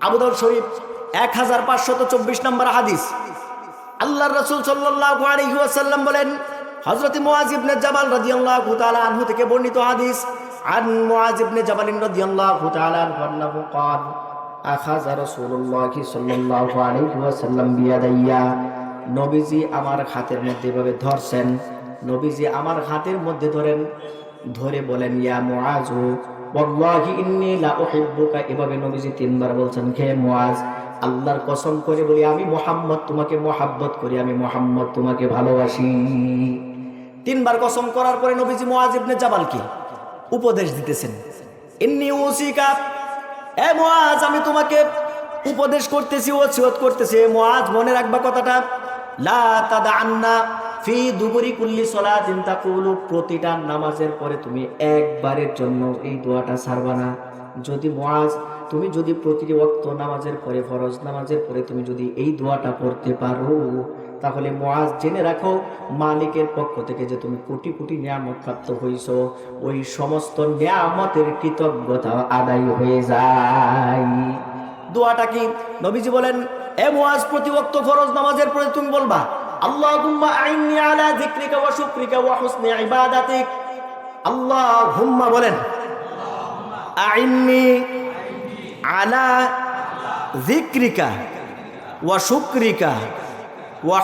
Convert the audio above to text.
আবুদর শরীফ এক হাজার পাঁচশত চব্বিশ নম্বর হাদিস আল্লাহ রসুল সাল্লাল্লাহু আলাইহি ওয়াসাল্লাম বলেন হযরত মুআজ ইবনে জাবাল রাদিয়াল্লাহু তাআলা আনহু থেকে বর্ণিত হাদিস আন মুআজ ইবনে জাবাল রাদিয়াল্লাহু তাআলা আনহু আন্নাহু قال আখায রাসূলুল্লাহ সাল্লাল্লাহু আলাইহি ওয়াসাল্লাম বিয়াদাইয়া নবীজি আমার হাতের মধ্যে এভাবে ধরছেন নবীজি আমার হাতের মধ্যে ধরেন ধরে বলেন ইয়া মুআজ ওয়াল্লাহি ইন্নী লা উহিব্বুকা। এভাবে নবীজি তিনবার বলছেন, হে মুআজ, আল্লাহর কসম করে বলি, আমি মোহাম্মদ তোমাকে মোহাব্বত করি, আমি মোহাম্মদ তোমাকে ভালোবাসি। তিনবার কসম করার পরে নবীজি মুআজ ইবনে জাবালকে উপদেশ দিতেছেন। ইন্নী উসিকা, এ মুআজ, আমি তোমাকে উপদেশ করতেছি, ওসিয়ত করতেছি। এ মুআজ, মনে রাখবা কথাটা, লা তাদান্না ফি দুবুরি কুল্লি সলাতিন তাকুলু, প্রতিটা নামাজের পরে তুমি একবারের জন্য এই দোয়াটা ছাড়বা না। যদি মুআজ তুমি যদি প্রতিটি ওয়াক্ত নামাজের পরে, ফরজ নামাজের পরে তুমি যদি এই দোয়াটা পড়তে পারো, তাহলে মুআজ জেনে রাখো, মালিকের পক্ষ থেকে যে তুমি কোটি কোটি নিয়ামত প্রাপ্ত হইছো, ওই সমস্ত নিয়ামতের কৃতজ্ঞতা আদায় হয়ে যায়। দোয়াটা কি? নবীজি বলেন, এ মুআজ প্রতি ওয়াক্ত ফরজ নামাজের পরে তুমি বলবা আল্লাহুম্মা আইন্নি আলা যিকরিকা ওয়া শুকরিকা ওয়া হুসনি ইবাদাতিক। বলেন, আইন্নি আলা যিকরিকা ওয়া শুকরিকা ওয়া